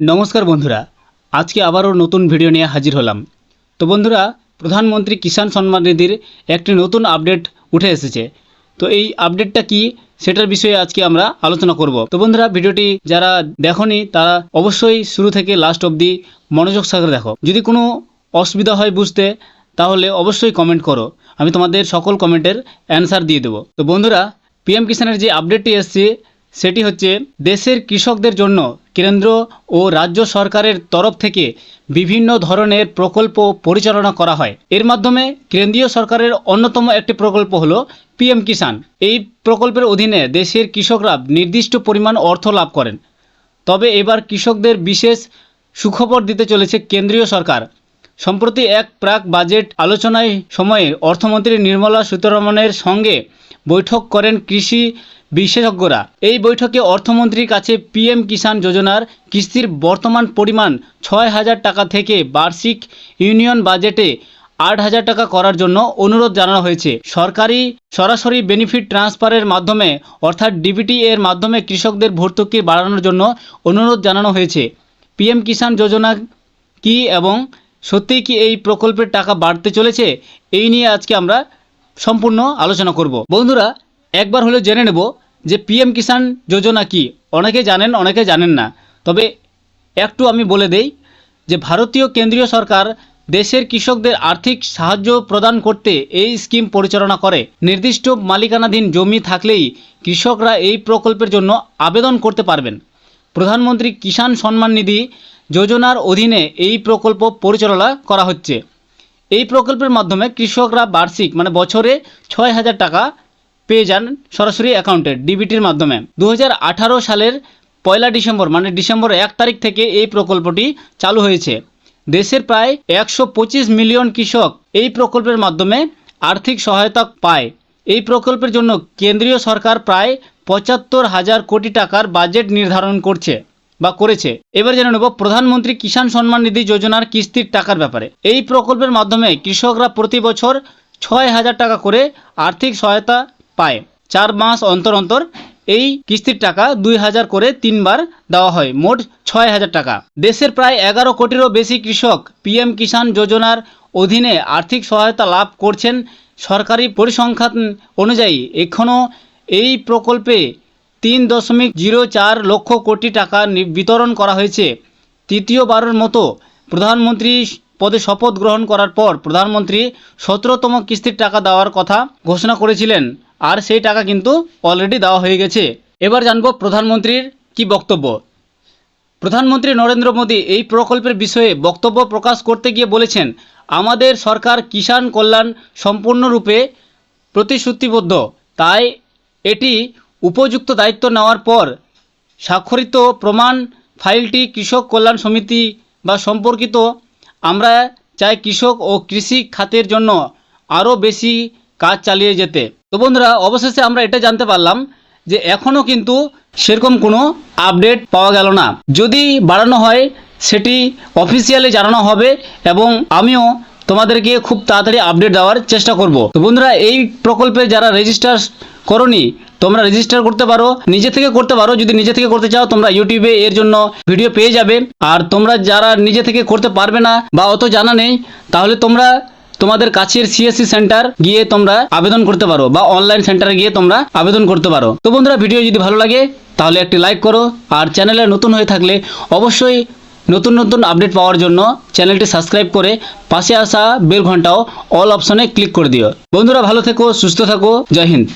নমস্কার বন্ধুরা, আজকে আবারও নতুন ভিডিও নিয়ে হাজির হলাম। তো বন্ধুরা, প্রধানমন্ত্রী কিষাণ সম্মান নিধির একটি নতুন আপডেট উঠে এসেছে। তো এই আপডেটটা কি, সেটার বিষয়ে আজকে আমরা আলোচনা করব। তো বন্ধুরা ভিডিওটি যারা দেখনি, তারা অবশ্যই শুরু থেকে লাস্ট অবধি মনোযোগ সাগরে দেখো। যদি কোনো অসুবিধা হয় বুঝতে, তাহলে অবশ্যই কমেন্ট করো। আমি তোমাদের সকল কমেন্টের অ্যান্সার দিয়ে দেবো। তো বন্ধুরা পিএম কিষাণের যে আপডেটটি এসছে সেটি হচ্ছে দেশের কৃষকদের জন্য কেন্দ্র ও রাজ্য সরকারের তরফ থেকে বিভিন্ন ধরনের প্রকল্প পরিচালনা করা হয়। এর মাধ্যমে কেন্দ্রীয় সরকারের অন্যতম একটি প্রকল্প হলো পিএম কিষাণ। এই প্রকল্পের অধীনে দেশের কৃষকরা নির্দিষ্ট পরিমাণ অর্থ লাভ করেন। তবে এবার কৃষকদের বিশেষ সুখবর দিতে চলেছে কেন্দ্রীয় সরকার। সম্প্রতি এক প্রাক বাজেট আলোচনায় সময়ে অর্থমন্ত্রী নির্মলা সীতারমণের সঙ্গে বৈঠক করেন কৃষি বিশেষজ্ঞরা। এই বৈঠকে অর্থমন্ত্রীর কাছে পিএম কিষাণ যোজনার কিস্তির বর্তমান পরিমাণ ছয় হাজার টাকা থেকে বার্ষিক ইউনিয়ন বাজেটে আট হাজার টাকা করার জন্য অনুরোধ জানানো হয়েছে। সরকারি সরাসরি বেনিফিট ট্রান্সফারের মাধ্যমে, অর্থাৎ ডিবিটি এর মাধ্যমে কৃষকদের ভর্তুকি বাড়ানোর জন্য অনুরোধ জানানো হয়েছে। পিএম কিষাণ যোজনা কি এবং সত্যিই কি এই প্রকল্পের টাকা বাড়তে চলেছে? এই নিয়ে আজকে আমরা সম্পূর্ণ আলোচনা করব। বন্ধুরা, একবার হলে জেনে নেব যে পিএম কিষাণ যোজনা কি। অনেকে জানেন অনেকে জানেন না। তবে একটু আমি বলে দেই যে ভারতীয় কেন্দ্রীয় সরকার দেশের কৃষকদের আর্থিক সাহায্য প্রদান করতে এই স্কিম পরিচালনা করে। নির্দিষ্ট মালিকানাধীন জমি থাকলেই কৃষকরা এই প্রকল্পের জন্য আবেদন করতে পারবেন। প্রধানমন্ত্রী কিষাণ সম্মান নিধি যোজনার অধীনে এই প্রকল্প পরিচালনা করা হচ্ছে। এই প্রকল্পের মাধ্যমে কৃষকরা বার্ষিক মানে বছরে ছয় হাজার টাকা পেয়ে যান সরাসরি অ্যাকাউন্টে ডিবিটির মাধ্যমে। দু হাজার আঠারো সালের পয়লা ডিসেম্বর মানে ডিসেম্বর এক তারিখ থেকে এই প্রকল্পটি চালু হয়েছে। দেশের প্রায় একশো পঁচিশ মিলিয়ন কৃষক এই প্রকল্পের মাধ্যমে আর্থিক সহায়তা পায়। এই প্রকল্পের জন্য কেন্দ্রীয় সরকার প্রায় পঁচাত্তর হাজার কোটি টাকার বাজেট নির্ধারণ করছে। বা করেছে। এবার জেনে নেব প্রধানমন্ত্রী কিষাণ সম্মান নিধি যোজনার কিস্তির টাকার ব্যাপারে। এই প্রকল্পের মাধ্যমে কৃষকরা প্রতি বছর ছয় হাজার টাকা করে আর্থিক সহায়তা পায়। চার মাস অন্তর অন্তর এই কিস্তির টাকা দুই হাজার করে তিনবার দেওয়া হয়, মোট ছয় হাজার টাকা। দেশের প্রায় এগারো কোটিরও বেশি কৃষক পিএম কিষাণ যোজনার অধীনে আর্থিক সহায়তা লাভ করছেন সরকারি পরিসংখ্যান অনুযায়ী। এখনও এই প্রকল্পে তিন দশমিক জিরো চার লক্ষ কোটি টাকা বিতরণ করা হয়েছে। তৃতীয়বারের মতো প্রধানমন্ত্রী পদে শপথ গ্রহণ করার পর প্রধানমন্ত্রী সতেরোতম কিস্তির টাকা দেওয়ার কথা ঘোষণা করেছিলেন। আর সেই টাকা কিন্তু অলরেডি দেওয়া হয়ে গেছে। এবার জানব প্রধানমন্ত্রীর কি বক্তব্য। প্রধানমন্ত্রী নরেন্দ্র মোদী এই প্রকল্পের বিষয়ে বক্তব্য প্রকাশ করতে গিয়ে বলেছেন, আমাদের সরকার কিষাণ কল্যাণ সম্পূর্ণরূপে প্রতিশ্রুতিবদ্ধ। তাই এটি উপযুক্ত দায়িত্ব নেওয়ার পর স্বাক্ষরিত প্রমাণ ফাইলটি কৃষক কল্যাণ সমিতি বা সম্পর্কিত, আমরা চাই কৃষক ও কৃষি খাতের জন্য আরও বেশি কাজ চালিয়ে যেতে। তো বন্ধুরা, অবশেষে আমরা এটা জানতে পারলাম যে এখনও কিন্তু সেরকম কোনো আপডেট পাওয়া গেল না। যদি বাড়ানো হয়, সেটি অফিসিয়ালি জানানো হবে এবং আমিও তোমাদেরকে খুব তাড়াতাড়ি আপডেট দেওয়ার চেষ্টা করব। তো বন্ধুরা, এই প্রকল্পে যারা রেজিস্টার করনি তোমরা রেজিস্টার করতে পারো, নিজে থেকে করতে পারো, যদি নিজে থেকে করতে চাও, তোমরা ইউটিউবে এর জন্য ভিডিও পেয়ে যাবে। আর তোমরা যারা নিজে থেকে করতে পারবে না বা অত জানা নেই, তাহলে তোমরা তোমাদের কাছের সিএসসি সেন্টার গিয়ে তোমরা আবেদন করতে পারো বা অনলাইন সেন্টারে গিয়ে তোমরা আবেদন করতে পারো। তো বন্ধুরা ভিডিও যদি ভালো লাগে, তাহলে একটি লাইক করো। আর চ্যানেলে নতুন হয়ে থাকলে অবশ্যই নতুন নতুন আপডেট পাওয়ার জন্য চ্যানেলটি সাবস্ক্রাইব করে পাশে আসা বেল ঘন্টাও অল অপশনে ক্লিক করে দিও। বন্ধুরা, ভালো থেকো, সুস্থ থাকো। জয় হিন্দ।